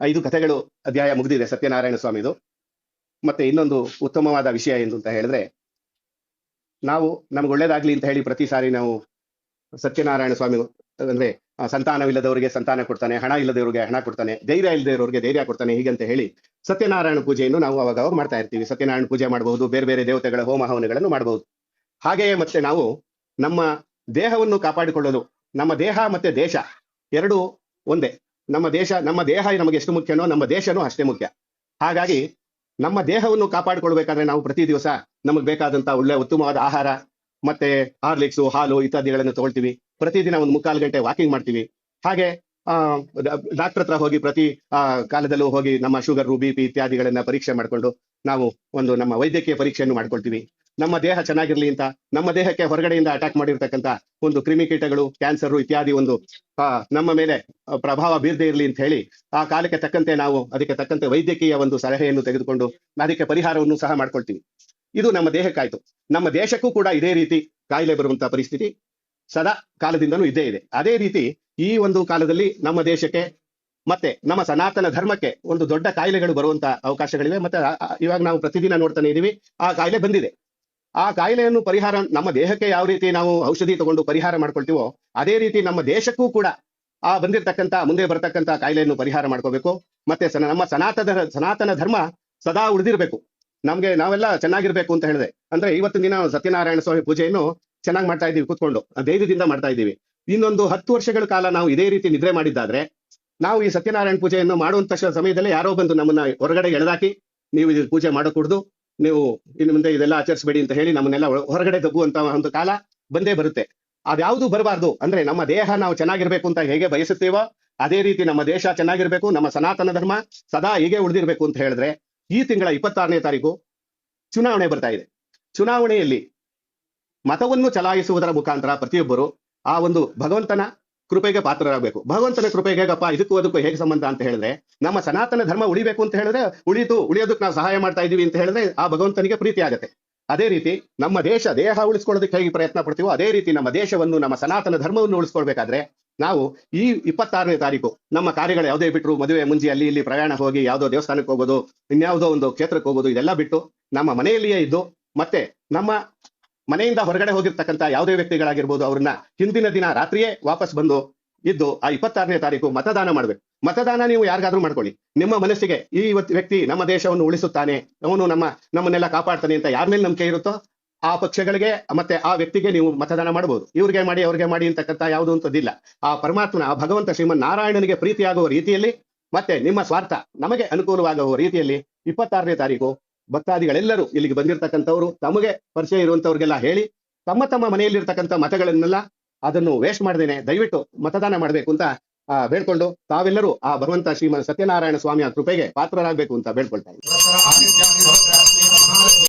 ಐದು ಕಥೆಗಳು ಅಧ್ಯಾಯ ಮುಗಿದಿದೆ, ಸತ್ಯನಾರಾಯಣ ಸ್ವಾಮಿದು. ಮತ್ತೆ ಇನ್ನೊಂದು ಉತ್ತಮವಾದ ವಿಷಯ ಎಂದು ಅಂತ ಹೇಳಿದ್ರೆ, ನಾವು ನಮ್ಗೆ ಒಳ್ಳೇದಾಗ್ಲಿ ಅಂತ ಹೇಳಿ ಪ್ರತಿ ಸಾರಿ ನಾವು ಸತ್ಯನಾರಾಯಣ ಸ್ವಾಮಿ ಅಂದ್ರೆ ಸಂತಾನವಿಲ್ಲದವರಿಗೆ ಸಂತಾನ ಕೊಡ್ತಾನೆ, ಹಣ ಇಲ್ಲದವರಿಗೆ ಹಣ ಕೊಡ್ತಾನೆ, ಧೈರ್ಯ ಇಲ್ಲದವರಿಗೆ ಧೈರ್ಯ ಕೊಡ್ತಾನೆ ಹೀಗಂತ ಹೇಳಿ ಸತ್ಯನಾರಾಯಣ ಪೂಜೆಯನ್ನು ನಾವು ಅವಾಗ ಅವಾಗ ಮಾಡ್ತಾ ಇರ್ತೀವಿ. ಸತ್ಯನಾರಾಯಣ ಪೂಜೆ ಮಾಡಬಹುದು, ಬೇರೆ ಬೇರೆ ದೇವತೆಗಳ ಹೋಮ ಹವನಗಳನ್ನು ಮಾಡಬಹುದು. ಹಾಗೆಯೇ ಮತ್ತೆ ನಾವು ನಮ್ಮ ದೇಹವನ್ನು ಕಾಪಾಡಿಕೊಳ್ಳಲು ನಮ್ಮ ದೇಹ ಮತ್ತೆ ದೇಶ, ಎರಡು ಒಂದೇ. ನಮ್ಮ ದೇಶ, ನಮ್ಮ ದೇಹ ನಮಗೆ ಎಷ್ಟು ಮುಖ್ಯನೋ ನಮ್ಮ ದೇಶನೂ ಅಷ್ಟೇ ಮುಖ್ಯ. ಹಾಗಾಗಿ ನಮ್ಮ ದೇಹವನ್ನು ಕಾಪಾಡಿಕೊಳ್ಬೇಕಾದ್ರೆ ನಾವು ಪ್ರತಿ ದಿವಸ ನಮಗೆ ಬೇಕಾದಂತಹ ಒಳ್ಳೆ ಉತ್ತಮವಾದ ಆಹಾರ, ಮತ್ತೆ ಹಾರ್ಲಿಕ್ಸು, ಹಾಲು ಇತ್ಯಾದಿಗಳನ್ನು ತಗೊಳ್ತೀವಿ. ಪ್ರತಿದಿನ ಒಂದು ಮುಕ್ಕಾಲು ಗಂಟೆ ವಾಕಿಂಗ್ ಮಾಡ್ತೀವಿ. ಹಾಗೆ ಡಾಕ್ಟರ್ ಹತ್ರ ಹೋಗಿ ಪ್ರತಿ ಕಾಲದಲ್ಲೂ ಹೋಗಿ ನಮ್ಮ ಶುಗರ್ ಬಿ ಪಿ ಇತ್ಯಾದಿಗಳನ್ನ ಪರೀಕ್ಷೆ ಮಾಡಿಕೊಂಡು ನಾವು ಒಂದು ನಮ್ಮ ವೈದ್ಯಕೀಯ ಪರೀಕ್ಷೆಯನ್ನು ಮಾಡ್ಕೊಳ್ತೀವಿ. ನಮ್ಮ ದೇಹ ಚೆನ್ನಾಗಿರ್ಲಿ ಅಂತ, ನಮ್ಮ ದೇಹಕ್ಕೆ ಹೊರಗಡೆಯಿಂದ ಅಟ್ಯಾಕ್ ಮಾಡಿರ್ತಕ್ಕಂಥ ಒಂದು ಕ್ರಿಮಿಕೀಟಗಳು ಕ್ಯಾನ್ಸರ್ ಇತ್ಯಾದಿ ಒಂದು ನಮ್ಮ ಮೇಲೆ ಪ್ರಭಾವ ಬೀರದೇ ಇರಲಿ ಅಂತ ಹೇಳಿ ಆ ಕಾಲಕ್ಕೆ ತಕ್ಕಂತೆ ನಾವು ಅದಕ್ಕೆ ತಕ್ಕಂತೆ ವೈದ್ಯಕೀಯ ಒಂದು ಸಲಹೆಯನ್ನು ತೆಗೆದುಕೊಂಡು ಅದಕ್ಕೆ ಪರಿಹಾರವನ್ನು ಸಹ ಮಾಡ್ಕೊಳ್ತೀವಿ. ಇದು ನಮ್ಮ ದೇಹಕ್ಕಾಯ್ತು. ನಮ್ಮ ದೇಶಕ್ಕೂ ಕೂಡ ಇದೇ ರೀತಿ ಕಾಯಿಲೆ ಬರುವಂತಹ ಪರಿಸ್ಥಿತಿ ಸದಾ ಕಾಲದಿಂದಲೂ ಇದ್ದೇ ಇದೆ. ಅದೇ ರೀತಿ ಈ ಒಂದು ಕಾಲದಲ್ಲಿ ನಮ್ಮ ದೇಶಕ್ಕೆ ಮತ್ತೆ ನಮ್ಮ ಸನಾತನ ಧರ್ಮಕ್ಕೆ ಒಂದು ದೊಡ್ಡ ಕಾಯಿಲೆಗಳು ಬರುವಂತ ಅವಕಾಶಗಳಿವೆ. ಮತ್ತೆ ಇವಾಗ ನಾವು ಪ್ರತಿದಿನ ನೋಡ್ತಾನೆ ಇದೀವಿ, ಆ ಕಾಯಿಲೆ ಬಂದಿದೆ. ಆ ಕಾಯಿಲೆಯನ್ನು ಪರಿಹಾರ, ನಮ್ಮ ದೇಹಕ್ಕೆ ಯಾವ ರೀತಿ ನಾವು ಔಷಧಿ ತಗೊಂಡು ಪರಿಹಾರ ಮಾಡ್ಕೊಳ್ತೀವೋ, ಅದೇ ರೀತಿ ನಮ್ಮ ದೇಶಕ್ಕೂ ಕೂಡ ಆ ಬಂದಿರತಕ್ಕಂತ ಮುಂದೆ ಬರತಕ್ಕಂತ ಕಾಯಿಲೆಯನ್ನು ಪರಿಹಾರ ಮಾಡ್ಕೋಬೇಕು. ಮತ್ತೆ ನಮ್ಮ ಸನಾತನ ಸನಾತನ ಧರ್ಮ ಸದಾ ಉಳಿದಿರ್ಬೇಕು. ನಮ್ಗೆ ನಾವೆಲ್ಲ ಚೆನ್ನಾಗಿರ್ಬೇಕು ಅಂತ ಹೇಳಿದೆ. ಅಂದ್ರೆ ಇವತ್ತಿನ ದಿನ ಸತ್ಯನಾರಾಯಣ ಸ್ವಾಮಿ ಪೂಜೆಯನ್ನು ಚೆನ್ನಾಗಿ ಮಾಡ್ತಾ ಇದೀವಿ, ಕೂತ್ಕೊಂಡು. ಧೈರ್ಯದಿಂದ ಮಾಡ್ತಾ ಇದ್ದೀವಿ ಇನ್ನೊಂದು ಹತ್ತು ವರ್ಷಗಳ ಕಾಲ ನಾವು ಇದೇ ರೀತಿ ನಿದ್ರೆ ಮಾಡಿದ್ದಾದ್ರೆ, ನಾವು ಈ ಸತ್ಯನಾರಾಯಣ ಪೂಜೆಯನ್ನು ಮಾಡುವಂತ ಸಮಯದಲ್ಲಿ ಯಾರೋ ಬಂದು ನಮ್ಮನ್ನ ಹೊರಗಡೆ ಎಳೆದಾಕಿ, ನೀವು ಇದು ಪೂಜೆ ಮಾಡಕೂಡ್ದು, ನೀವು ಇನ್ನು ಮುಂದೆ ಇದೆಲ್ಲ ಆಚರಿಸಬೇಡಿ ಅಂತ ಹೇಳಿ ನಮ್ಮನ್ನೆಲ್ಲ ಹೊರಗಡೆ ದಬ್ಬುವಂತ ಒಂದು ಕಾಲ ಬಂದೇ ಬರುತ್ತೆ. ಅದ್ಯಾವುದು ಬರಬಾರ್ದು. ಅಂದ್ರೆ ನಮ್ಮ ದೇಹ ನಾವು ಚೆನ್ನಾಗಿರ್ಬೇಕು ಅಂತ ಹೇಗೆ ಬಯಸುತ್ತೇವೋ, ಅದೇ ರೀತಿ ನಮ್ಮ ದೇಶ ಚೆನ್ನಾಗಿರ್ಬೇಕು, ನಮ್ಮ ಸನಾತನ ಧರ್ಮ ಸದಾ ಹೀಗೆ ಉಳಿದಿರ್ಬೇಕು ಅಂತ ಹೇಳಿದ್ರೆ, ಈ ತಿಂಗಳ ಇಪ್ಪತ್ತಾರನೇ ತಾರೀಕು ಚುನಾವಣೆ ಬರ್ತಾ ಇದೆ. ಚುನಾವಣೆಯಲ್ಲಿ ಮತವನ್ನು ಚಲಾಯಿಸುವುದರ ಮುಖಾಂತರ ಪ್ರತಿಯೊಬ್ಬರು ಆ ಒಂದು ಭಗವಂತನ ಕೃಪೆಗೆ ಪಾತ್ರರಾಗಬೇಕು. ಭಗವಂತನ ಕೃಪೆಗೆ ಹೇಗಪ್ಪ? ಇದಕ್ಕೂ ಅದಕ್ಕೂ ಹೇಗೆ ಸಂಬಂಧ ಅಂತ ಹೇಳಿದ್ರೆ, ನಮ್ಮ ಸನಾತನ ಧರ್ಮ ಉಳಿಬೇಕು ಅಂತ ಹೇಳಿದ್ರೆ, ಉಳಿತು, ಉಳಿಯೋದಕ್ಕೆ ನಾವು ಸಹಾಯ ಮಾಡ್ತಾ ಇದೀವಿ ಅಂತ ಹೇಳಿದ್ರೆ, ಆ ಭಗವಂತನಿಗೆ ಪ್ರೀತಿ ಆಗುತ್ತೆ. ಅದೇ ರೀತಿ ನಮ್ಮ ದೇಶ, ದೇಹ ಉಳಿಸ್ಕೊಳ್ಳೋದಕ್ಕೆ ಹೇಗೆ ಪ್ರಯತ್ನ ಪಡ್ತೀವೋ, ಅದೇ ರೀತಿ ನಮ್ಮ ದೇಶವನ್ನು, ನಮ್ಮ ಸನಾತನ ಧರ್ಮವನ್ನು ಉಳಿಸ್ಕೊಳ್ಬೇಕಾದ್ರೆ, ನಾವು ಈ ಇಪ್ಪತ್ತಾರನೇ ತಾರೀಕು, ನಮ್ಮ ಕಾರ್ಯಗಳು ಯಾವುದೇ ಬಿಟ್ಟರು ಮದುವೆ, ಮುಂಜಿ, ಅಲ್ಲಿ, ಇಲ್ಲಿ, ಪ್ರಯಾಣ ಹೋಗಿ, ಯಾವುದೋ ದೇವಸ್ಥಾನಕ್ಕೆ ಹೋಗೋದು, ಇನ್ಯಾವುದೋ ಒಂದು ಕ್ಷೇತ್ರಕ್ಕೆ ಹೋಗೋದು, ಇದೆಲ್ಲ ಬಿಟ್ಟು ನಮ್ಮ ಮನೆಯಲ್ಲಿಯೇ ಇದ್ದು, ಮತ್ತೆ ನಮ್ಮ ಮನೆಯಿಂದ ಹೊರಗಡೆ ಹೋಗಿರ್ತಕ್ಕಂಥ ಯಾವುದೇ ವ್ಯಕ್ತಿಗಳಾಗಿರ್ಬೋದು, ಅವ್ರನ್ನ ಹಿಂದಿನ ದಿನ ರಾತ್ರಿಯೇ ವಾಪಸ್ ಬಂದು ಇದ್ದು ಆ ಇಪ್ಪತ್ತಾರನೇ ತಾರೀಕು ಮತದಾನ ಮಾಡ್ಬೇಕು. ಮತದಾನ ನೀವು ಯಾರಿಗಾದ್ರೂ ಮಾಡ್ಕೊಳ್ಳಿ. ನಿಮ್ಮ ಮನಸ್ಸಿಗೆ ಈ ವ್ಯಕ್ತಿ ನಮ್ಮ ದೇಶವನ್ನು ಉಳಿಸುತ್ತಾನೆ, ಅವನು ನಮ್ಮ ನಮ್ಮನ್ನೆಲ್ಲ ಕಾಪಾಡ್ತಾನೆ ಅಂತ ಯಾರ ಮೇಲೆ ನಂಬಿಕೆ ಇರುತ್ತೋ, ಆ ಪಕ್ಷಗಳಿಗೆ ಮತ್ತೆ ಆ ವ್ಯಕ್ತಿಗೆ ನೀವು ಮತದಾನ ಮಾಡಬಹುದು ಇವ್ರಿಗೆ ಮಾಡಿ, ಅವ್ರಿಗೆ ಮಾಡಿ ಅಂತಕ್ಕಂಥ ಯಾವುದು ಅಂತದಿಲ್ಲ ಆ ಪರಮಾತ್ಮನ, ಆ ಭಗವಂತ ಶ್ರೀಮನ್ ನಾರಾಯಣನಿಗೆ ಪ್ರೀತಿಯಾಗುವ ರೀತಿಯಲ್ಲಿ ಮತ್ತೆ ನಿಮ್ಮ ಸ್ವಾರ್ಥ ನಮಗೆ ಅನುಕೂಲವಾಗುವ ರೀತಿಯಲ್ಲಿ ಇಪ್ಪತ್ತಾರನೇ ತಾರೀಕು ಭಕ್ತಾದಿಗಳೆಲ್ಲರೂ ಇಲ್ಲಿಗೆ ಬಂದಿರತಕ್ಕಂಥವ್ರು, ತಮಗೆ ಪರಿಚಯ ಇರುವಂತವ್ರಿಗೆಲ್ಲ ಹೇಳಿ, ತಮ್ಮ ತಮ್ಮ ಮನೆಯಲ್ಲಿರ್ತಕ್ಕಂಥ ಮತಗಳನ್ನೆಲ್ಲ ಅದನ್ನು ವೇಸ್ಟ್ ಮಾಡ್ದೇನೆ, ದಯವಿಟ್ಟು ಮತದಾನ ಮಾಡಬೇಕು ಅಂತ ಬೇಡ್ಕೊಂಡು ತಾವೆಲ್ಲರೂ ಆ ಭಗವಂತ ಶ್ರೀಮನ್ ಸತ್ಯನಾರಾಯಣ ಸ್ವಾಮಿಯ ಕೃಪೆಗೆ ಪಾತ್ರರಾಗಬೇಕು ಅಂತ ಬೇಡ್ಕೊಳ್ತಾ ಇದ್ದೀನಿ.